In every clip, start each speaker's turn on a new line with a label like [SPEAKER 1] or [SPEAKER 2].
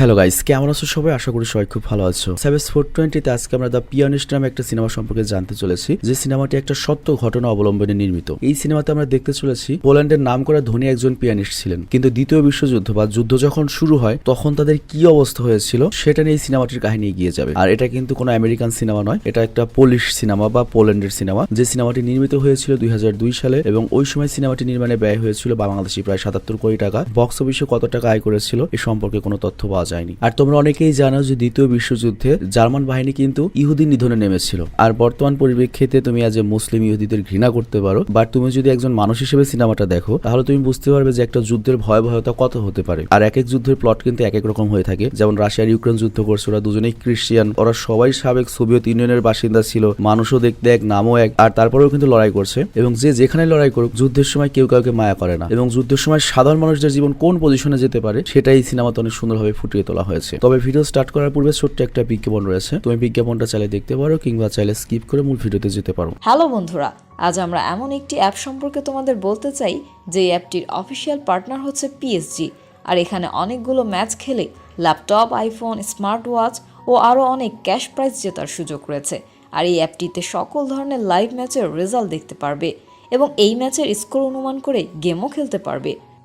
[SPEAKER 1] Hello guys কেমন আছো সবাই? আশা করি সবাই খুব ভালো আছো। সেভেস ফোর টোয়েন্টিতে আজকে আমরা দ্য পিয়ানিস্ট নামে একটা সিনেমা সম্পর্কে জানতে চলেছি। যে সিনেমাটি একটা সত্য ঘটনা অবলম্বনে নির্মিত। এই সিনেমাতে আমরা দেখতে চলেছি পোল্যান্ডের নাম করা ধনী একজন পিয়ানিস্ট ছিলেন। কিন্তু দ্বিতীয় বিশ্বযুদ্ধ বা যুদ্ধ যখন শুরু হয়, তখন তাদের কি অবস্থা হয়েছিল সেটা নিয়ে এই সিনেমাটির কাহিনী এগিয়ে যাবে। আর এটা কিন্তু কোনো আমেরিকান সিনেমা নয়, এটা একটা পোলিশ সিনেমা বা পোল্যান্ডের সিনেমা। যে সিনেমাটি নির্মিত হয়েছিল দুই হাজার দুই সালে এবং ওই সময় সিনেমাটি নির্মাণে ব্যয় হয়েছিল বাংলাদেশি প্রায় সাতাত্তর কোটি টাকা। বক্স অফিসে কত টাকা আয় করেছিল, এ সম্পর্কে কোনো তথ্য পাওয়া যায়নি। আর তোমরা অনেকেই জানো যে দ্বিতীয় বিশ্বযুদ্ধে জার্মান বাহিনী কিন্তু ইহুদি নিধনে নেমেছিল। আর বর্তমান পরিপ্রেক্ষিতে তুমি আজ মুসলিম ইহুদিদের ঘৃণা করতে পারো বাট তুমি যদি একজন মানুষ হিসেবে সিনেমাটা দেখো, তাহলে তুমি বুঝতে পারবে যে একটা যুদ্ধের ভয়াবহতা কত হতে পারে। আর এক এক যুদ্ধের প্লট কিন্তু এক এক রকম হয়ে থাকে। যেমন রাশিয়ার ইউক্রেন যুদ্ধ করছে ওরা দুজনেই ক্রিশ্চিয়ান ওরা সবাই সাবেক সোভিয়েত ইউনিয়নের বাসিন্দা ছিল। মানুষও দেখতে এক, নামও এক। আর তারপরেও কিন্তু লড়াই করছে। এবং যে যেখানে লড়াই করুক, যুদ্ধের সময় কেউ কাউকে মায়া করে না। এবং যুদ্ধের সময় সাধারণ মানুষদের জীবন কোন পজিশনে যেতে পারে, সেটাই সিনেমাতে অনেক সুন্দরভাবে ফুটিয়ে তোলা হয়েছে। তবে ভিডিও স্টার্ট করার পূর্বে ছোট্ট একটা বিজ্ঞাপন রয়েছে। তুমি বিজ্ঞাপনটা চাইলে দেখতে পারো কিংবা চাইলে স্কিপ করে মূল ভিডিওতে যেতে পারো।
[SPEAKER 2] হ্যালো বন্ধুরা, আজ আমরা এমন একটি অ্যাপ সম্পর্কে তোমাদের বলতে চাই, যে অ্যাপটির অফিসিয়াল পার্টনার হচ্ছে পিএসজি আর এখানে অনেকগুলো ম্যাচ খেলে ল্যাপটপ আইফোন স্মার্ট ওয়াচ ও আরও অনেক ক্যাশ প্রাইজ জেতার সুযোগ রয়েছে। আর এই অ্যাপটিতে সকল ধরনের লাইভ ম্যাচের রেজাল্ট দেখতে পারবে এবং এই ম্যাচের স্কোর অনুমান করে গেমও খেলতে পারবে।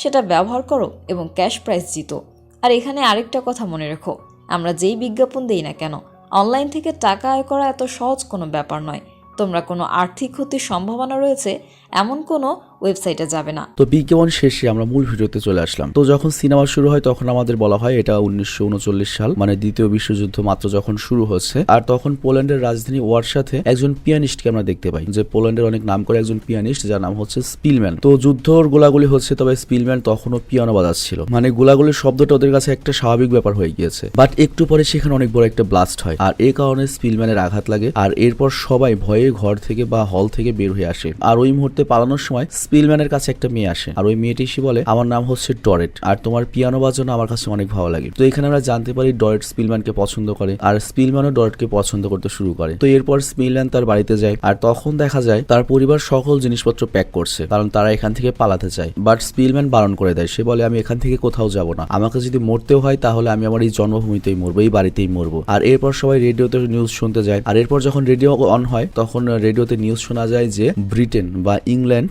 [SPEAKER 2] সেটা ব্যবহার করো এবং ক্যাশ প্রাইজ জিতো। আর এখানে আরেকটা কথা মনে রেখো, আমরা যেই বিজ্ঞাপন দেই না কেন, অনলাইন থেকে টাকা আয় করা এত সহজ কোনো ব্যাপার নয়। তোমরা কোনো আর্থিক ক্ষতির সম্ভাবনা রয়েছে, এমন কোনো ওয়েবসাইটে যাবে না।
[SPEAKER 1] তো বিজ্ঞাপন শেষে আমরা মূল ভিডিওতে চলে আসলাম। তো যখন সিনেমা শুরু হয়, তখন আমাদের বলা হয় এটা উনিশশো উনচল্লিশ সাল মানে দ্বিতীয় বিশ্বযুদ্ধ মাত্র যখন শুরু হচ্ছে। আর তখন পোল্যান্ডের রাজধানী ওয়ার সাথে একজন পিয়ানিস্টকে আমরা দেখতে পাই, যে পোল্যান্ডের অনেক নাম করে একজন পিয়ানিস্ট, যার নাম হচ্ছে স্পিলম্যান। তো যুদ্ধর গোলাগুলি হচ্ছে, তবে স্পিলম্যান তখনও পিয়ানো বাজাচ্ছিল। মানে গোলাগুলির শব্দটা ওদের কাছে একটা স্বাভাবিক ব্যাপার হয়ে গিয়েছে। বাট একটু পরে সেখানে অনেক বড় একটা ব্লাস্ট হয়, আর এ কারণে স্পিলম্যানের আঘাত লাগে, আর এরপর সবাই ভয়ে ঘর থেকে বা হল থেকে বের হয়ে আসে। আর ওই মুহূর্তে পালানোর সময় স্পিলম্যানের কাছে একটা মেয়ে আসে, আর ওই মেয়েটি এসে বলে, আমার নাম হচ্ছে ডরেট, আর তোমার পিয়ানো বাজানো আমার কাছে অনেক ভালো লাগে। তো এখানে আমরা জানতে পারি ডরেট স্পিলম্যানকে পছন্দ করে, আর স্পিলম্যানও ডরেটকে পছন্দ করতে শুরু করে। তো এরপর স্পিলম্যান তার বাড়িতে যায়, আর তখন দেখা যায় তার পরিবার সকল জিনিসপত্র প্যাক করছে, কারণ তারা এখান থেকে পালাতে চায়। বাট স্পিলম্যান বারণ করে দেয়, সে বলে, আমি এখান থেকে কোথাও যাব না। আমাকে যদি মরতেও হয়, তাহলে আমি আমার এই জন্মভূমিতেই মরবো, এই বাড়িতেই মরবো। আর এরপর সবাই রেডিওতে নিউজ শুনতে যায়। আর এরপর যখন রেডিও অন হয়, তখন রেডিওতে নিউজ শোনা যায় যে ব্রিটেন বা ইংল্যান্ড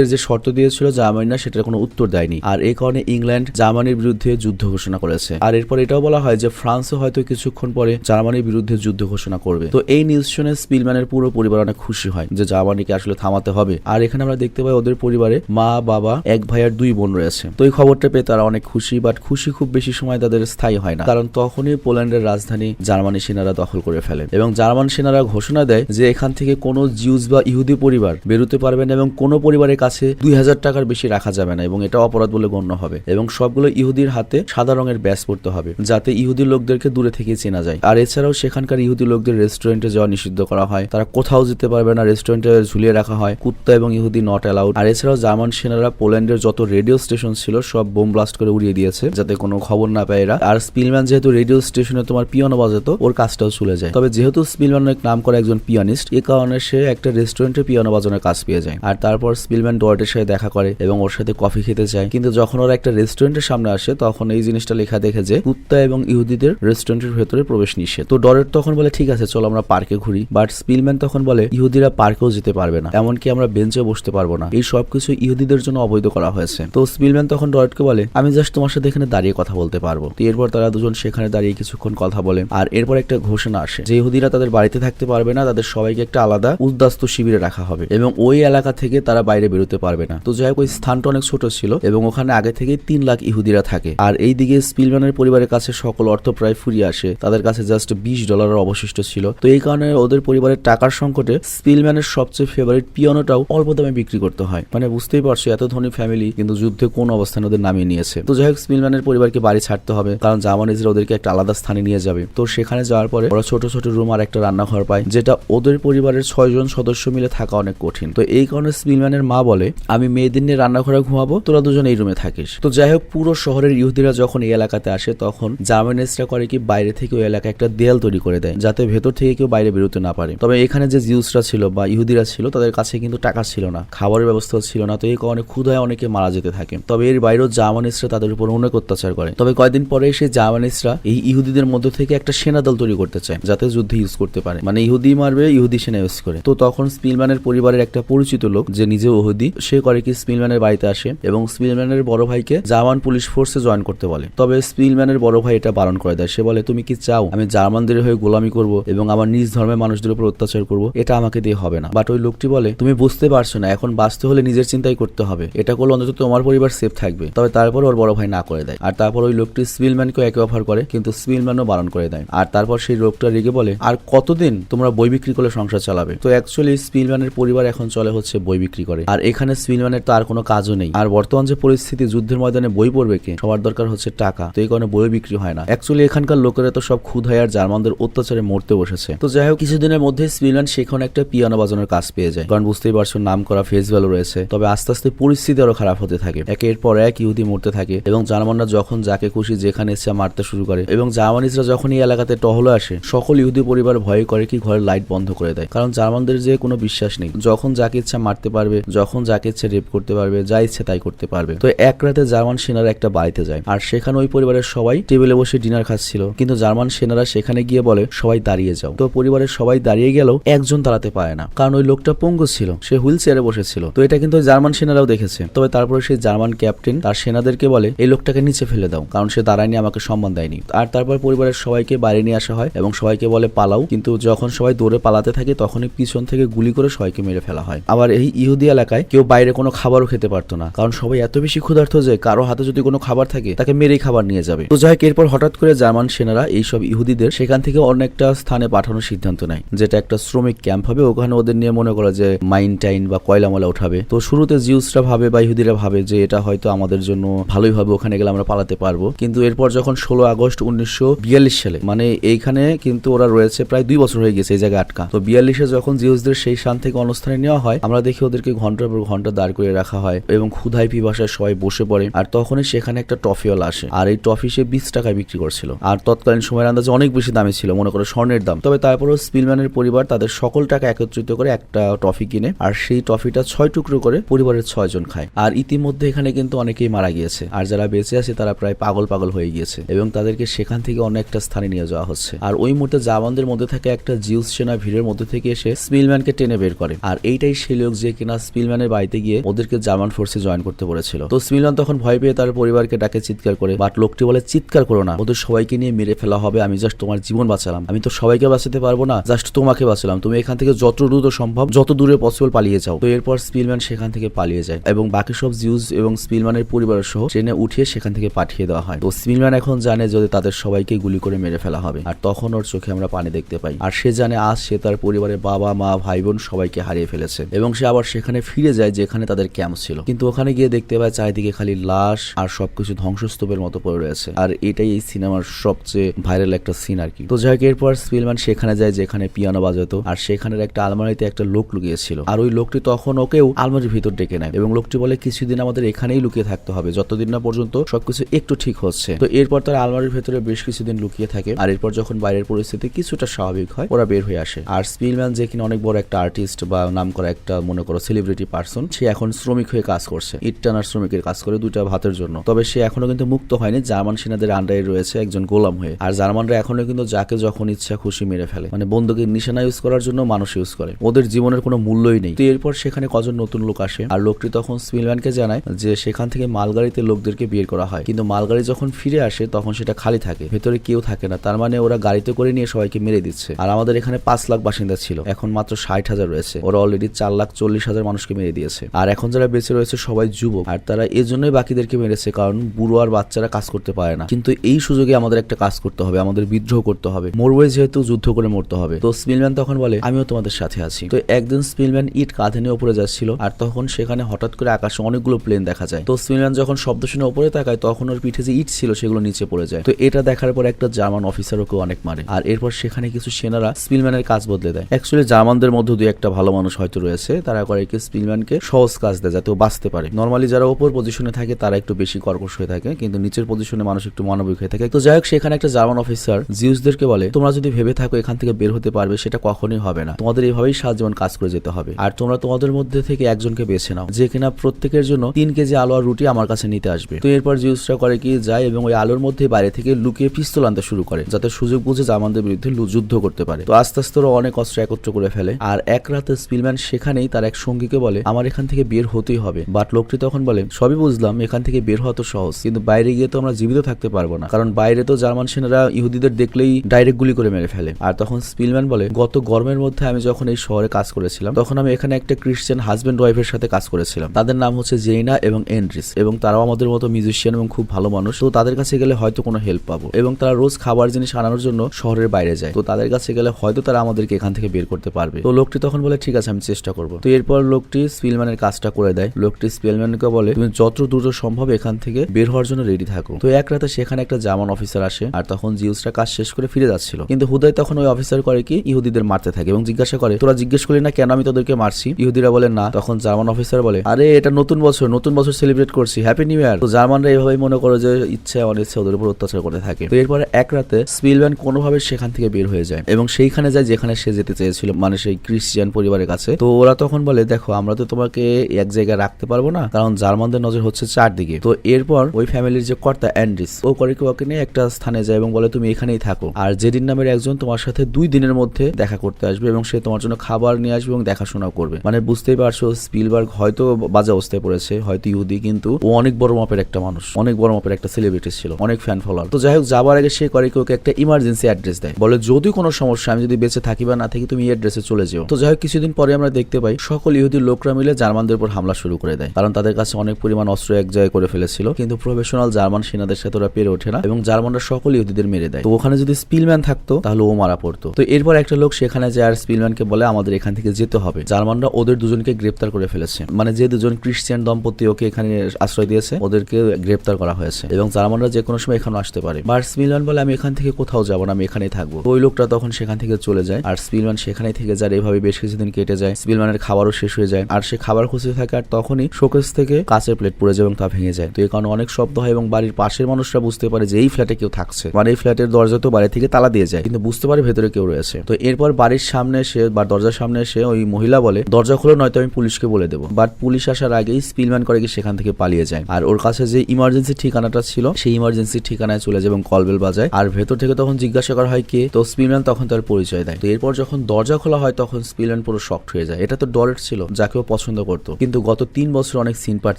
[SPEAKER 1] জার্মানিদের যে শর্ত দিয়েছিল জার্মানি না সেটার কোনো উত্তর দেয়নি। আর এই কারণে ইংল্যান্ড জার্মানির বিরুদ্ধে যুদ্ধ ঘোষণা করেছে। আর এরপর এটাও বলা হয় যে, ফ্রান্সও হয়তো কিছুক্ষণ পরে জার্মানির বিরুদ্ধে যুদ্ধ ঘোষণা করবে। তো এই নিউজ শুনে স্পিলম্যানের পুরো পরিবার অনেক খুশি হয় যে, জার্মানিকে আসলে থামাতে হবে। আর এখানে আমরা দেখতে পাই ওদের পরিবারে মা, বাবা, এক ভাই আর দুই বোন রয়েছে। তো এই খবরটা পেয়ে তারা অনেক খুশি বাট খুশি খুব বেশি সময় তাদের স্থায়ী হয় না। কারণ তখনই পোল্যান্ডের রাজধানী জার্মানি সেনারা দখল করে ফেলে। এবং জার্মান সেনারা ঘোষণা দেয় যে, এখান থেকে কোনো জিউস বা ইহুদি পরিবার বেরোতে পারবে না এবং কোনো পরিবারের কাছে দুই হাজার টাকার বেশি রাখা যাবে না এবং এটা অপরাধ বলে গণ্য হবে এবং সবগুলো ইহুদির হাতে সাদা রঙের ব্যাস পড়তে হবে যাতে ইহুদি লোকদেরকে দূরে থেকে চেনা যায়। আর এছাড়াও সেখানকার ইহুদি লোকদের রেস্টুরেন্টে যাওয়া নিষিদ্ধ করা হয়। তারা কোথাও যেতে পারবে না, রেস্টুরেন্টে ঝুলিয়ে রাখা হয়। কুত্তা এবং ইহুদি নট অ্যালাউড আর এছাড়াও জার্মান সেনারা পোল্যান্ডের যত রেডিও স্টেশন ছিল সব বোম ব্লাস্ট করে উড়িয়ে দিয়েছে যাতে কোনো খবর না পায় এরা। আর স্পিলম্যান যেহেতু রেডিও স্টেশনে তোমার পিয়ানো বাজাতো, ওর কাজটাও চলে যায়। তবে যেহেতু স্পিলম্যান অনেক নাম করা একজন পিয়ানিস্ট, এ কারণে সে একটা রেস্টুরেন্টে পিয়ানো বাজানোর কাজ পেয়ে যায়। আর তারপর স্পিলম্যান ডয়েটের সাথে দেখা করে এবং ওর সাথে কফি খেতে চায় কিন্তু যখন ওরা একটা রেস্টুরেন্টের সামনে আসে, তখন এই জিনিসটা লেখা দেখে যে কুত্তা এবং ইহুদিদের রেস্টুরেন্টের ভেতরে প্রবেশ নিষেধ। তো ডরেট তখন বলে, ঠিক আছে, চলো আমরা পার্কে ঘুরি। বাট স্পিলম্যান তখন বলে, ইহুদিরা পার্কেও যেতে পারবে না। এমনকি আমরা বেঞ্চে বসতে পারব না। এই সবকিছু ইহুদিদের জন্য অবৈধ করা হয়েছে। তো স্পিলম্যান তখন ডরেটকে বলে, আমি জাস্ট তোমার সাথে এখানে দাঁড়িয়ে কথা বলতে পারব। তো এরপর তারা দুজন সেখানে দাঁড়িয়ে কিছুক্ষণ কথা বলে আর এরপর একটা ঘোষণা আসে যে ইহুদিরা তাদের বাড়িতে থাকতে পারবে না, তাদের সবাইকে একটা আলাদা উদ্বাস্তু শিবিরে রাখা হবে। এবং ওই এলাকা থেকে তারা বাইরে বেরোতে পারবে না। তো যাই হোক, ওই স্থানটা অনেক ছোট ছিল এবং ওখানে আগে থেকেই তিন লাখ ইহুদিরা থাকে। আর এই দিকে স্পিলম্যানের পরিবারের কাছে সকল অর্থ প্রায় ফুরিয়ে আসে। তাদের কাছে জাস্ট বিশ ডলারের অবশিষ্ট ছিল। তো এই কারণে ওদের পরিবারের টাকার সংকটে স্পিলম্যানের সবচেয়ে ফেভারিট পিয়ানোটাও অল্প দামে বিক্রি করতে হয়। মানে বুঝতেই পারছ, এত ধনী ফ্যামিলি কিন্তু যুদ্ধে কোন অবস্থানে ওদের নামিয়ে নিয়েছে। তো যাই হোক, স্পিলম্যানের পরিবারকে বাড়ি ছাড়তে হবে, কারণ জামানিজরা ওদেরকে একটা আলাদা স্থানে নিয়ে যাবে। তো সেখানে যাওয়ার পরে ওরা ছোট ছোট রুম আর একটা রান্নাঘর পায়, যেটা ওদের পরিবারের ছয়জন সদস্য মিলে থাকা অনেক কঠিন। তো এই কারণে স্পিলম্যানের মা বলে, আমি মেয়েদের নিয়ে রান্নাঘরে ঘুমাবো, তোরা দুজন এই রুমে থাকিস। তো যাই হোক, পুরো শহরের ইহুদিরা যখন এই এলাকাতে আসে, তখন জার্মানিসরা করে কি বাইরে থেকে ওই এলাকায় একটা দেয়াল তৈরি করে দেয়, যাতে ভেতর থেকে কেউ বাইরে বেরোতে না পারে। তবে এখানে যে জিউসরা ছিল বা ইহুদিরা ছিল, তাদের কাছে কিন্তু টাকা ছিল না, খাবারের ব্যবস্থা ছিল না, তো এই কারণে ক্ষুধায় অনেকে মারা যেতে থাকে। তবে এর বাইরেও জার্মানিসরা তাদের উপর অনেক অত্যাচার করে। তবে কয়েকদিন পরে সেই জার্মানিসরা এই ইহুদিদের মধ্যে থেকে একটা সেনা দল তৈরি করতে চায়, যাতে যুদ্ধে ইউজ করতে পারে। মানে ইহুদি মারবে, ইহুদি সেনা ইউজ করে। তো তখন স্পিলম্যানের পরিবারের একটা পরিচিত লোক, যে নিজেও ইহুদি সে করে কি স্পিলম্যানের বাড়িতে আসে এবং স্পিলম্যানের বড় ভাইকে জার্মান পুলিশ ফোর্সে জয়েন করতে বলে। তবে স্পিলম্যানের বড় ভাই এটা বারণ করে দেয়। সে বলে, তুমি কি চাও আমি জার্মানদের হয়ে গোলামি করব এবং আমার নিজ ধর্মের মানুষদের উপর অত্যাচার করব? এটা আমাকে দিয়ে হবে না। বাট ওই লোকটি বলে, তুমি বুঝতে পারছ না, এখন বাঁচতে হলে নিজের চিন্তাই করতে হবে। এটা করলে অন্তত তোমার পরিবার সেফ থাকবে। তবে তারপর ওর বড় ভাই না করে দেয়। আর তারপর ওই লোকটি স্পিলম্যানকে একে অফার করে, কিন্তু স্পিলম্যানও বারণ করে দেয়। আর তারপর সেই লোকটা রেগে বলে, আর কতদিন তোমরা বই বিক্রি করে সংসার চালাবে? তো অ্যাকচুয়ালি স্পিলম্যানের পরিবার এখন চলে হচ্ছে বই বিক্রি করে। আর এখানে স্পিলম্যানের তো আর কোনো কাজও নেই। আর বর্তমান যে পরিস্থিতি, যুদ্ধের ময়দানে বই পড়বে কে? সবার দরকার হচ্ছে টাকা। তো এই কারণে বই বিক্রি হয় না। অ্যাকচুয়ালি এখানকার লোকেরা তো সব হয় আর জার্মানদের অত্যাচারে মরতে বসেছে। তো যাই হোক, কিছুদিনের মধ্যে স্পিলম্যান সেখানে একটা পিয়ানো বাজানোর কাজ পেয়ে যায়। কারণ বুঝতেই পারছ নাম করা ফেস ভ্যালু রয়েছে। তবে আস্তে আস্তে পরিস্থিতি আরও খারাপ হতে থাকে। একের পর এক ইহুদি মরতে থাকে এবং জার্মানরা যখন যাকে খুশি যেখানে ইচ্ছা মারতে শুরু করে এবং জার্মানিজরা যখন এই এলাকাতে টহলে আসে, সকল ইহুদি পরিবার ভয় করে কি ঘরের লাইট বন্ধ করে দেয়। কারণ জার্মানদের যে কোনো বিশ্বাস নেই। যখন যাকে ইচ্ছা মারতে পারবে, যখন যাকে ইচ্ছে রেপ করতে পারবে, যা ইচ্ছে তাই করতে পারবে। তো এক রাতে জার্মান সেনারা একটা বাড়িতে যায়। আর সেখানে ওই পরিবারের সবাই টেবিলে বসে ডিনার খাচ্ছিল। কিন্তু জার্মান সেনারা সেখানে গিয়ে বলে, সবাই দাঁড়িয়ে যাও। তো পরিবারের সবাই দাঁড়িয়ে গেলেও একজন দাঁড়াতে পারে না। কারণ ওই লোকটা পঙ্গু ছিল। সে হুইল চেয়ারে বসেছিল। তো এটা কিন্তু জার্মান সেনারাও দেখেছে। তবে তারপরে সেই জার্মান ক্যাপ্টেন তার সেনাদেরকে বলে, এই লোকটাকে নিচে ফেলে দাও। কারণ সে দাঁড়ায়নি, আমাকে সম্মান দেয়নি। আর তারপর পরিবারের সবাইকে বাইরে নিয়ে আসা হয় এবং সবাইকে বলে, পালাও। কিন্তু যখন সবাই দৌড়ে পালাতে থাকে, তখনই পিছন থেকে গুলি করে সবাইকে মেরে ফেলা হয়। আবার এই ইহুদি এলাকায় কেউ বাইরে কোনো খাবারও খেতে পারতো না। কারণ সবাই এত বেশি ক্ষুধার্ত যে কারও হাতে যদি কোনো খাবার থাকে, তাকে মেরেই খাবার নিয়ে যাবে। তো যাই এরপর হঠাৎ করে জার্মান সেনারা এইসব ইহুদিদের সেখান থেকে অন্য একটা স্থানে পাঠানোর সিদ্ধান্ত নেয়, যেটা একটা শ্রমিক ক্যাম্প হবে। ওখানে ওদের নিয়ে মনে করে যে মাইন টাইন বা কয়লা ময়লা উঠাবে। তো শুরুতে জিউসরা ভাবে বা ইহুদিরা ভাবে যে এটা হয়তো আমাদের জন্য ভালোই হবে ওখানে গেলে আমরা পালাতে পারব। কিন্তু এরপর যখন ষোলো আগস্ট উনিশশো বিয়াল্লিশ সালে মানে এইখানে কিন্তু ওরা রয়েছে প্রায় দুই বছর হয়ে গেছে এই জায়গায় আটকা। তো বিয়াল্লিশে যখন জিউসদের সেই স্থান থেকে অনস্থানে নেওয়া হয়, আমরা দেখি ওদেরকে ঘণ্টার পর ঘণ্টা দাঁড় করে রাখা হয় এবং ক্ষুধাই পিভাষায় সবাই বসে পড়ে। আর তখনই সেখানে একটা টফিওয়ালা আসে। আর এই টফি সে বিশ টাকায় বিক্রি করছিল। আর তৎকালীন সময়ের আন্দাজে অনেক বেশি দামে ছিল, মনে করো স্বর্ণের দাম। তবে তারপরেও স্পিলম্যানের পরিবার তাদের সকল টাকা একত্রিত করে একটা টফি কিনে, আর সেই টফিটা ছয় টুকরো করে পরিবারের ছয়জন খায়। আর ইতিমধ্যে এখানে কিন্তু অনেকেই মারা গিয়েছে। আর যারা বেঁচে আছে তারা প্রায় পাগল পাগল হয়ে গিয়েছে এবং তাদেরকে সেখান থেকে অন্য একটা স্থানে নিয়ে যাওয়া হচ্ছে। আর ওই মুহূর্তে জামানদের মধ্যে থাকে একটা জিউস সেনা ভিড়ের মধ্যে থেকে এসে স্পিলম্যানকে টেনে বের করে। আর এইটাই সেই লোক যে কিনা স্পিলম্যানের বাড়িতে গিয়ে ওদেরকে জার্মান ফোর্সে জয়েন করতে বলেছিল। তো স্পিলম্যান তখন ভয় পেয়ে তার পরিবারকে ডাকে চিৎকার করে, বাট লোকটি বলে চিৎকার করো না। ওদের সবাইকে নিয়ে মেরে ফেলা হবে, আমি জাস্ট তোমার জীবন বাঁচালাম। আমি তো সবাইকে বাঁচাতে পারব না জাস্ট তোমাকে বাঁচালাম। তুমি এখান থেকে যত দ্রুত সম্ভব, যত দূরে পসিবল পালিয়ে যাও। তো এরপর স্পিলম্যান সেখান থেকে পালিয়ে যায় এবং বাকি সব জিউস এবং স্পিলম্যানের পরিবারের সহ ট্রেনে উঠিয়ে সেখান থেকে পাঠিয়ে দেওয়া হয়। তো স্পিলম্যান এখন জানে যদি তাদের সবাইকে গুলি করে মেরে ফেলা হবে, আর তখন ওর চোখে আমরা পানি দেখতে পাই। আর সে জানে আজ সে তার পরিবারের বাবা, মা, ভাই, বোন সবাইকে হারিয়ে ফেলেছে এবং সে আবার সেখানে ফিরে যায় যেখানে তাদের ক্যাম্প ছিল। কিন্তু ওখানে গিয়ে দেখতে পায় চারিদিকে খালি লাশ আর সবকিছু ধ্বংসস্তূপের মতো পড়ে রয়েছে। আর এটাই এই সিনেমার সবচেয়ে ভাইরাল একটা সিন আর কি। তো যাই হোক, এরপর স্পিলম্যান সেখানে যায় যেখানে পিয়ানো বাজাতো। আর সেখানের একটা আলমারিতে একটা লোক লুকিয়েছিল। আর ওই লোকটি তখন ওকেও আলমারির ভিতর ডেকে নেয় এবং লোকটি বলে, কিছুদিন আমাদের এখানেই লুকিয়ে থাকতে হবে। যতদিন না পর্যন্ত সবকিছু একটু ঠিক হচ্ছে। তো এরপর তার আলমারির ভেতরে বেশ কিছুদিন লুকিয়ে থাকে। আর এরপর যখন বাইরের পরিস্থিতি কিছুটা স্বাভাবিক হয়, ওরা বের হয়ে আসে। আর স্পিলম্যান যে কিনা অনেক বড় একটা আর্টিস্ট বা নাম করা একটা, মনে করো সেলিব্রিটি পার্সন সে এখন শ্রমিক হয়ে কাজ করছে। ইট শ্রমিকের কাজ করে দুইটা ভাতের জন্য। তবে সে এখনও কিন্তু মুক্ত হয়নি। জার্মান সেনাদের আন্ডারে রয়েছে একজন গোলাম হয়ে। আর জার্মানরা এখনও কিন্তু যাকে যখন ইচ্ছা খুশি মেরে ফেলে। মানে বন্দুকের নিশানা ইউজ করার জন্য মানুষ ইউজ করে। ওদের জীবনের কোনো মূল্যই নেই। তো এরপর সেখানে কজন নতুন লোক আসে। আর লোকটি তখন স্পিলম্যানকে জানায় যে সেখান থেকে মালগাড়িতে লোকদেরকে বের করা হয়। কিন্তু মালগাড়ি যখন ফিরে আসে, তখন সেটা খালি থাকে। ভেতরে কেউ থাকে না। তার মানে ওরা গাড়িতে করে নিয়ে সবাইকে মেরে দিচ্ছে। আর আমাদের এখানে পাঁচ লাখ বাসিন্দা ছিল। এখন মাত্র ষাট হাজার রয়েছে। ওরা অলরেডি চার লাখ চল্লিশ হাজার মানুষকে মেরে দিয়েছে। আর এখন যারা বেঁচে রয়েছে সবাই যুবক। আর তারা এজন্যই বাকিদেরকে মেরেছে, কারণ বুড়ো আর বাচ্চারা কাজ করতে পারে না। কিন্তু এই সুযোগে আমাদের একটা কাজ করতে হবে, আমাদের বিদ্রোহ করতে হবে। মরবই যেহেতু যুদ্ধ করে মরতে হবে। তো স্পিলম্যান তখন বলে, আমিও তোমাদের সাথে আছি। তো একদিন স্পিলম্যান ইট কাঁধে নিয়ে উপরে যাচ্ছিল, আর তখন সেখানে হঠাৎ করে আকাশে অনেকগুলো প্লেন দেখা যায়। তো স্পিলম্যান যখন শব্দ শুনে উপরে তাকায়, তখন ওর পিঠে যে ইট ছিল সেগুলো নিচে পড়ে যায়। তো এটা দেখার পর একটা জার্মান অফিসার ওকে অনেক মারে। আর এরপর সেখানে কিছু সেনারা স্পিলম্যানের কাজ বদলে দেয়। অ্যাকচুয়ালি জার্মানদের মধ্যে দুই একটা ভালো মানুষ হয়তো রয়েছে। তারা করে কি স্পিলম্যানকে সহজ কাজ দেয় যাতে ও বাঁচতে পারে। নর্মালি যারা ওপর পজিশনে থাকে, তারা একটু বেশি কর্কশ হয়ে থাকে, কিন্তু নিচের পজিশনে মানুষ একটু মানবিক হয়ে থাকে। তো যাই হোক, সেখানে একটা জার্মান অফিসার জিউসদেরকে বলে, তোমরা যদি ভেবে থাকো এখান থেকে বের হতে পারবে, সেটা কখনোই হবে না। তোমাদের এইভাবেই সারা জীবন কাজ করে যেতে হবে। আর তোমরা তোমাদের মধ্যে থেকে একজনকে বেছে নাও, যে কিনা প্রত্যেকের জন্য তিন কেজি আলো আর রুটি আমার কাছে নিতে আসবে। তো এরপর জিউসরা করে কি, যায় এবং ওই আলোর মধ্যে বাইরে থেকে লুকিয়ে পিস্তল আনতে শুরু করে, যাতে সুযোগ বুঝে জার্মানদের বিরুদ্ধে যুদ্ধ করতে পারে। তো আস্তে আস্তে ওরা অনেক অস্ত্র একত্র করে ফেলে, আর এক রাতে স্পিলম্যান সেখানেই তার এক সঙ্গীকে বলে আমার এখান থেকে বের হতেই হবে। বাট লোকটি তখন বলে, সবই বুঝলাম, এখান থেকে বের হওয়া তো সহজ, কিন্তু বাইরে গিয়ে তো আমরা জীবিত থাকতে পারব না। কারণ বাইরে তো জার্মান সেনারা ইহুদিদের দেখলেই ডাইরেক্ট গুলি করে মেরে ফেলে। আর তখন স্পিলম্যান বলে, গত গরমের মধ্যে আমি যখন এই শহরে কাজ করেছিলাম, তখন আমি এখানে একটা ক্রিশ্চিয়ান হাজব্যান্ড ওয়াইফের সাথে কাজ করেছিলাম। তাদের নাম হচ্ছে জেইনা এবং এন্ড্রিস এবং তারাও আমাদের মতো মিউজিশিয়ান এবং খুব ভালো মানুষ। তো তাদের কাছে গেলে হয়তো কোনো হেল্প পাবো এবং তারা রোজ খাবার জিনিস আনানোর জন্য শহরের বাইরে যায়। তো তাদের কাছে গেলে হয়তো তারা আমাদেরকে এখান থেকে বের করতে পারবে। তো লোকটি তখন বলে, ঠিক আছে, আমি চেষ্টা করব। তো এরপর লোকটি স্পিলম্যানের কাজটা করে দেয়। লোকটি স্পিলম্যানকে বলে, তুমি যত দ্রুত সম্ভব এখান থেকে বের হওয়ার জন্য রেডি থাকো। তো এক রাতে সেখানে একটা জার্মান অফিসার আসে, আর তখন জিউসরা কাজ শেষ করে ফিরে যাচ্ছিল। কিন্তু হুদাই তখন ওই অফিসার করে কি, ইহুদিদের মারতে থাকে এবং জিজ্ঞাসা করে, তোরা জিজ্ঞেস করলি না কেন আমি তোদেরকে মারছি? ইহুদিরা বলে, না। তখন জার্মান অফিসার বলে, আরে, এটা নতুন বছর নতুন বছর সেলিব্রেট করছি। হ্যাপি নিউ ইয়ার তো জার্মানরা এইভাবেই মনে করে যে ইচ্ছে, অনিচ্ছে ওদের উপর অত্যাচার করতে থাকে। তো এরপরে এক রাতে স্পিলম্যান কোনোভাবে সেখান থেকে বের হয়ে যায় এবং সেইখানে যায় যেখানে সে যেতে চেয়েছিল মানে সেই ক্রিশ্চিয়ান পরিবারের কাছে। তো ওরা তখন বলে, দেখো, আমরা তো তোমাকে এক জায়গায় রাখতে পারব না, কারণ জার্মানদের নজর হচ্ছে চারদিকে। তো এরপর ওই ফ্যামিলির যে কর্তা অ্যান্ড্রিস, ও করে কি নিয়ে একটা স্থানে যায় এবং বলে, তুমি এখানেই থাকো। আর জেডিন নামের একজন তোমার সাথে দুই দিনের মধ্যে দেখা করতে আসবে এবং সে তোমার জন্য খাবার নিয়ে আসবে এবং দেখাশোনা করবে। মানে বুঝতেই পারছ, স্পিলবার্গ হয়তো বাজে অবস্থায় পড়েছে, হয়তো ইহুদি, কিন্তু ও অনেক বড় মাপের একটা মানুষ, অনেক বড় মাপের একটা সেলিব্রিটি ছিল, অনেক ফ্যান ফলোয়ার তো যাই হোক, যাবার আগে সে করে কি ওকে একটা ইমার্জেন্সি অ্যাড্রেস দেয়। বলে, যদি কোনো সমস্যা, আমি যদি বেঁচে থাকি বা না থাকি, তুমি এই অ্যাড্রেসে চলে যেও। তো যাই হোক, কিছুদিন পরে আমরা দেখতে পাই, সকল ইহুদি লোকরা মিলে জার্মানদের উপর হামলা শুরু করে দেয়। কারণ তাদের কাছে অনেক পরিমাণ অস্ত্র এক জায়গায় করে ফেলেছিল। কিন্তু প্রফেশনাল জার্মান সেনাদের সাথে ওরা পেরে ওঠে না এবং জার্মানরা সকল ইহুদিদের মেরে দেয়। তো ওখানে যদি স্পিলম্যান থাকতো, তাহলে ও মারা পড়তো। তো এরপর একটা লোক সেখানে যায় আর স্পিলম্যানকে বলে, আমাদের এখান থেকে যেতে হবে। জার্মানরা ওদের দুজনকে গ্রেপ্তার করে ফেলেছে। মানে যে দুজন ক্রিশ্চিয়ান দম্পতি ওকে এখানে আশ্রয় দিয়েছে, ওদেরকে গ্রেপ্তার করা হয়েছে। এবং জার্মানরা যে কোনো সময় এখানে আসতে পারে। আর স্পিলম্যান বলে, আমি এখান থেকে কোথাও যাব না, আমি এখানেই থাকব। ওই লোকটা তখন সেখান থেকে চলে যায়। আর স্পিলম্যান সেখানেই থেকে যায় এভাবে বেশ কিছুদিন কেটে যায়। স্পিলম্যানের খাবারও শেষ হয়ে যায়। আর সে খাবার খুঁজতে থাকে আর তখনই শোকেস থেকে কাঁচের প্লেট পড়ে যায় এবং তা ভেঙে যায়। তো এই কারণে অনেক শব্দ হয় এবং বাড়ির পাশের মানুষরা বুঝতে পারে যে এই ফ্ল্যাটে কেউ থাকছে। মানে এই ফ্ল্যাটের দরজা তো বাড়ি থেকে তালা দিয়ে যায়, কিন্তু বুঝতে পারে ভেতরে কেউ রয়েছে। তো এরপর বাড়ির সামনে এসে বা দরজার সামনে এসে ওই মহিলা বলে, দরজা খুলে, নয়তো আমি পুলিশকে বলে দেবো। বাট পুলিশ আসার আগেই স্পিলম্যান করে কি সেখান থেকে পালিয়ে যায়। আর ওর কাছে যে ইমার্জেন্সি ঠিকানাটা ছিল, সেই ইমার্জেন্সি ঠিকানায় চলে যায় এবং কলবেল বাজায়। আর ভেতর থেকে তখন জিজ্ঞাসা করা হয় কে, তো স্পিলম্যান তখন তার পরিচয় দেয়। তো এরপর যখন দরজা খোলা হয়, তখন স্পিলম্যান পুরো শক্ট হয়ে যায়। এটা তো ডরেট ছিল, যাকেও পছন্দ করতো। কিন্তু গত তিন বছর অনেক সিন পার্ট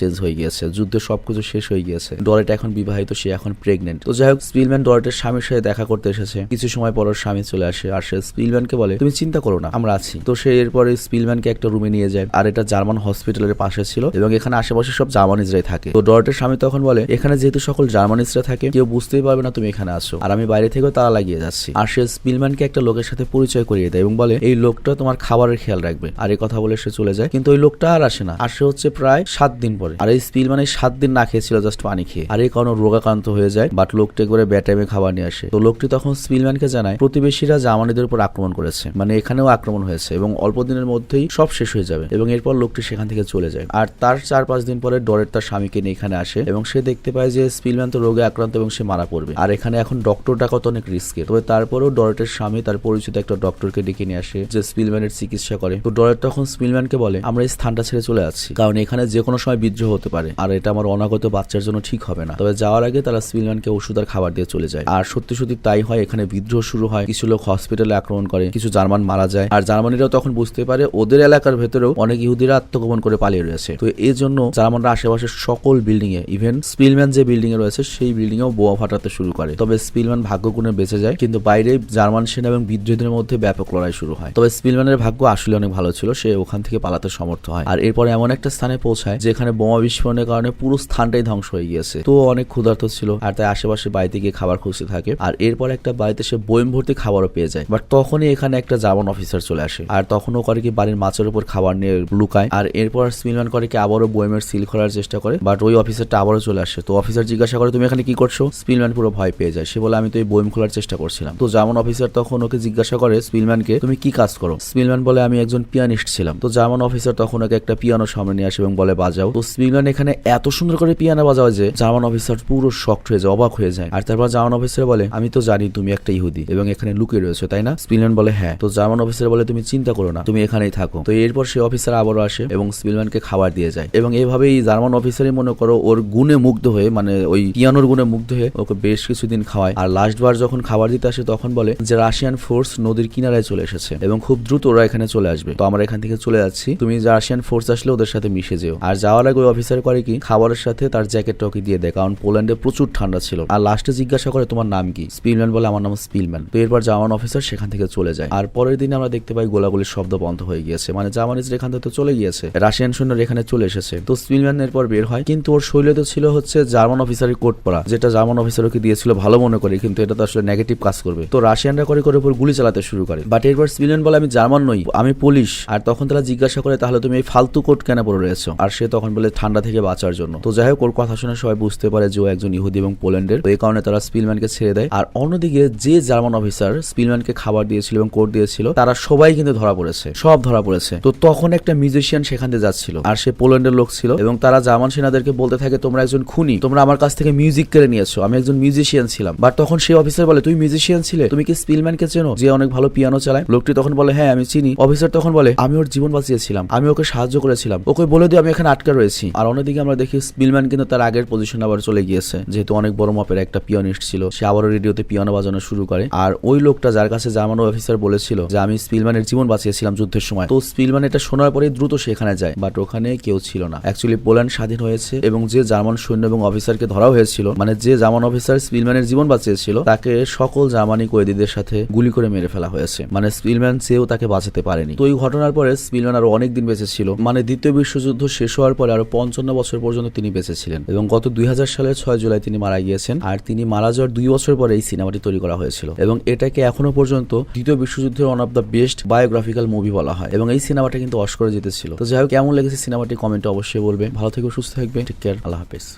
[SPEAKER 1] চেঞ্জ হয়ে গিয়েছে। যুদ্ধের সবকিছু শেষ হয়ে গিয়েছে। ডরেট এখন বিবাহিত, সে এখন প্রেগনেন্ট তো যাই হোক স্পিলম্যান ডরেটের স্বামীর সাথে দেখা করতে এসেছে। কিছু সময় পর ওর স্বামী চলে আসে আর সে স্পিলম্যানকে বলে, তুমি চিন্তা করো না, আমরা আছি। তো সে এরপরে স্পিলম্যানকে একটা রুমে নিয়ে যায় আর এটা জার্মান হসপিটালের পাশে ছিল এবং এখানে আশেপাশে সব জার্মানিজরাই থাকে। তো ডরেটের স্বামী তখন বলে, এখানে যেহেতু সকল জার্মানিজরা থাকে, কেউ বুঝতেই পারবে না তুমি এখানে আসো আর আমি বাইরে থেকেও তালা লাগিয়ে যাচ্ছি। আর সে স্পিলম্যানকে একটা লোকের সাথে পরিচয় করিয়ে দেয় এবং বলে, এই লোকটা তোমার খাবারের খেয়াল রাখবে। আর এই কথা বলে সে চলে যায়। কিন্তু ওই লোকটা আর আসে না। আসে হচ্ছে প্রায় সাত দিন পরে। আর এই স্পিলম্যান এই সাত দিন না খেয়েছিল জাস্ট পানি খেয়ে। আর এই কারণে রোগাক্রান্ত হয়ে যায় বাট লোকটি করে ব্যাটাইমে খাবার নিয়ে আসে। তো লোকটি তখন স্পিলম্যানকে জানায়, প্রতিবেশীরা জার্মানিদের উপর আক্রমণ করেছে। মানে এখানেও আক্রমণ হয়েছে এবং অল্প দিনের মধ্যেই সব শেষ হয়ে যাবে। এবং এরপর লোকটি সেখান থেকে চলে যায়। আর তার চার পাঁচ দিন পরে ডরের তার স্বামীকে নিয়ে এখানে আসে এবং সে দেখতে পায় যে স্পিলম্যান তো রোগে আক্রান্ত এবং সে মারা পড়বে। আর এখানে এখন ডক্টর ডাকা তো অনেক রিস্কের তবে তারপরেও ডরেটের স্বামী তার পরিচিত একটা ডক্টরকে ডেকে নিয়ে আসে, যে স্পিলম্যানের চিকিৎসা করে। তো ডরেট তখন স্পিলম্যানকে বলে, আমরা এই স্থানটা ছেড়ে চলে যাচ্ছি। কারণ এখানে যে কোনো সময় বিদ্রোহ হতে পারে। আর এটা আমার অনাগত বাচ্চার জন্য ঠিক হবে না। তবে যাওয়ার আগে তারা স্পিলম্যানকে ওষুধ আর খাবার দিয়ে চলে যায়। আর সত্যি সত্যি তাই হয়, এখানে বিদ্রোহ শুরু হয়। কিছু লোক হসপিটালে আক্রমণ করে, কিছু জার্মান মারা যায়। আর জার্মানিরাও তখন বুঝতে পারে, ওদের এলাকার ভেতরেও অনেক ইহুদিরা আত্মগোপন করে পালিয়ে রয়েছে। তো এই জন্য জার্মানরা আশেপাশের সকল বিল্ডিং এ ইভেন স্পিলম্যান যে বিল্ডিং এ রয়েছে, সেই বিল্ডিং এও বোয়া ফাটাতে শুরু করে। তবে স্পিলম্যান ভাগ্যগুণে বেঁচে যায়। কিন্তু বাইরে জার্মান সেনা এবং বিদ্রোহীদের মধ্যে ব্যাপক লড়াই শুরু হয়। তবে স্পিলম্যানের ভাগ্য আসলে অনেক ভালো ছিল। সে ওখান থেকে পালাতে সমর্থ হয়। আর এরপরে এমন একটা স্থানে পৌঁছায় যেখানে বোমা বিস্ফোরণের কারণে পুরো স্থানটাই ধ্বংস হয়ে গিয়েছে। তো অনেক ক্ষুধার্ত ছিল আর তাই আশেপাশে বাড়িতে গিয়ে খাবার খুঁজতে থাকে। আর এরপর একটা বাড়িতে সে বইম ভর্তি খাবারও পেয়ে যায়। বাট তখনই এখানে একটা জার্মান অফিসার চলে আসে। আর তখন ও করে কি বাড়ির মাছের উপর খাবার নিয়ে লুকায়। আর এরপর স্মিলম্যান করে কি আবারও বইমের সিল খোলার চেষ্টা করে। বাট ওই অফিসারটা আবারও চলে আসে। তো অফিসার জিজ্ঞাসা করে, তুমি এখানে কি করছ? স্পিলম্যান পুরো ভয় পেয়ে যায়। সে বলে, আমি তো এই বইম খোলার চেষ্টা করছিলাম। তো জার্মান অফিসার তখন ওকে জিজ্ঞাসা করে স্পিলম্যানকে তুমি কি কাজ করো? স্পিলম্যান বলে, আমি একজন পিয়ানিস্ট ছিলাম। তো জার্মান অফিসার তখন ওকে একটা পিয়ানো সামনে নিয়ে আসে এবং বলে, বাজাও। তো স্পিলম্যান এখানে এত সুন্দর করে পিয়ানো বাজাও যে জার্মান অফিসার পুরো শক্ট হয়ে যায়, অবাক হয়ে যায়। আর তারপর জার্মান অফিসার বলে, আমি তো জানি তুমি একটা ইহুদি এবং এখানে লুকিয়ে রয়েছে, তাই না? স্পিলম্যান বলে হ্যাঁ। তো জার্মান অফিসার বলে, তুমি চিন্তা করো না, তুমি এখানেই থাকো। তো এরপর সে অফিসার আবারও আসে এবং স্পিলম্যানকে খাবার দিয়ে যায়। এবং এইভাবেই জার্মান অফিসারই মনে করো ওর গুণে মুগ্ধ হয়ে মানে ওই পিয়ানোর গুণে মুগ্ধ হয়ে ওকে বেশ কিছুদিন খাওয়ায়। আর লাস্ট বার যখন খাবার দিতে আসে, তখন বলে যে, রাশিয়ান ফোর্স নদীর কিনারায় চলে এসেছে এবং খুব দ্রুত ওরা এখানে চলে আসবে। তো আমরা এখান থেকে চলে যাচ্ছি। তুমি যে রাশিয়ান ফোর্স আসলে ওদের সাথে মিশে যেও। আর যাওয়ার আগে ওই অফিসার করে কি, খাবারের সাথে তার জ্যাকেটটা ওকে দিয়ে দেয়, কারণ পোল্যান্ডে প্রচুর ঠান্ডা ছিল। আর লাস্টে জিজ্ঞাসা করে, তোমার নাম কি? স্পিলম্যান বলে, আমার নাম স্পিলম্যান। তো এরপর জার্মান অফিসার সেখান থেকে চলে যায়। আর পরের দিন আমরা দেখতে পাই, গোলাগুলির শব্দ বন্ধ হয়ে গিয়েছে। মানে জার্মানিজ এখান থেকে তো চলে গিয়েছে। রাশিয়ান সৈন্যরা এখানে চলে এসেছে। তো স্পিলম্যান এরপর বের হয়। কিন্তু ওর শৈলে তো ছিল হচ্ছে জার্মান অফিসারের কোট পরা, যেটা জার্মান অফিসার ওকে দিয়েছিল ভালো মনে করে, কিন্তু এটা তো আসলে নেগেটিভ কাজ করবে। তো রাশিয়ানরা করে করে উপর গুলি চালাতে শুরু করে। বাট এরপর স্পিলম্যান বলে, আমি জার্মান নই, আমি পুলিশ। আর তখন তারা জিজ্ঞাসা করে, তাহলে তুমি এই ফালতু কোট কেন পরে রয়েছো? আর সে তখন বলে ঠান্ডা থেকে বাঁচার জন্য। তো যাই হোক, ওর কথা শুনে সবাই বুঝতে পারে যে ও একজন ইহুদি এবং পোল্যান্ডের। এই কারণে তারা স্পিলম্যানকে ছেড়ে দেয়। আর অন্যদিকে যে জার্মান অফিসার স্পিলম্যানকে খাবার দিয়েছিল এবং কোট দিয়েছিল, তারা সবাই কিন্তু ধরা পড়েছে। সব ধরা পড়েছে। তো তখন একটা মিউজিশিয়ান সেখান দিয়ে যাচ্ছিল। আর সে পোল্যান্ডের লোক ছিল এবং তারা জার্মান সেনাদেরকে বলতে থাকে, তোমরা একজন খুনি। তোমরা আমার কাছ থেকে মিউজিক কেড়ে নিয়েছো। আমি একজন মিউজিশিয়ান ছিলাম। বাট তখন সেই অফিসার বলে তুমি মিউজিশিয়ান ছিলে? তুমি কি স্পিলম্যানকে চেনো যে অনেক ভালো পিয়ানো চালায়? লোকটি তখন বলে হ্যাঁ আমি চিনি। অফিসার তখন বলে, আমি ওর জীবন বাঁচিয়েছিলাম। আমি ওকে সাহায্য করেছিলাম। ওকে বলে দিয়ে আমি এখানে আটকা রয়েছি। আর অন্যদিকে আমরা দেখি স্পিলম্যান কিন্তু তার আগের পজিশন আবার চলে গিয়েছে। যেহেতু অনেক বড় মাপের একটা পিয়নিস্ট ছিল, সে আবারও রেডিওতে পিয়ানো বাজানো শুরু করে। আর ওই লোকটা যার কাছে জার্মান অফিসার বলেছিল যে, আমি স্পিলম্যানের জীবন বাঁচিয়েছিলাম যুদ্ধের সময়। তো স্পিলম্যান এটা শোনার পরে দ্রুত সেখানে যায় বাট ওখানে কেউ ছিল না। অ্যাকচুয়ালি পোল্যান্ড স্বাধীন হয়েছে এবং যে জার্মান সৈন্য এবং অফিসারকে ধরা হয়েছিল মানে যে জার্মান অফিসার স্পিলম্যানের জীবন বাঁচিয়েছিল, তাকে সকল জার্মানি কয়েদিদের সাথে গুলি করে মেরে ফেলা হয়েছে। মানে স্পিলম্যান চেয়েও তাকে বাঁচাতে পারেনি। তো এই ঘটনার পরে স্পিলম্যান আরও অনেক দিন বেঁচে ছিল মানে দ্বিতীয় বিশ্বযুদ্ধ শেষ হওয়ার পরে আরও পঞ্চান্ন বছর পর্যন্ত তিনি বেঁচে ছিলেন এবং গত দুই সালের ছয় জুলাই তিনি মারা গিয়েছেন। আর তিনি মারা যাওয়ার দুই বছর পরে এই সিনেমাটি তৈরি করা হয়েছিল এবং এটাকে এখনও পর্যন্ত দ্বিতীয় বিশ্বযুদ্ধের one of the best biographical movie বলা হয় এবং এই সিনেমাটা কিন্তু অস্করে জিতেছিল। তো যাই হোক, কেমন লেগেছে সিনেমাটি কমেন্টে অবশ্যই বলবে ভালো থেকে, সুস্থ থাকবে টেক কেয়ার আল্লাহ হাফেজ।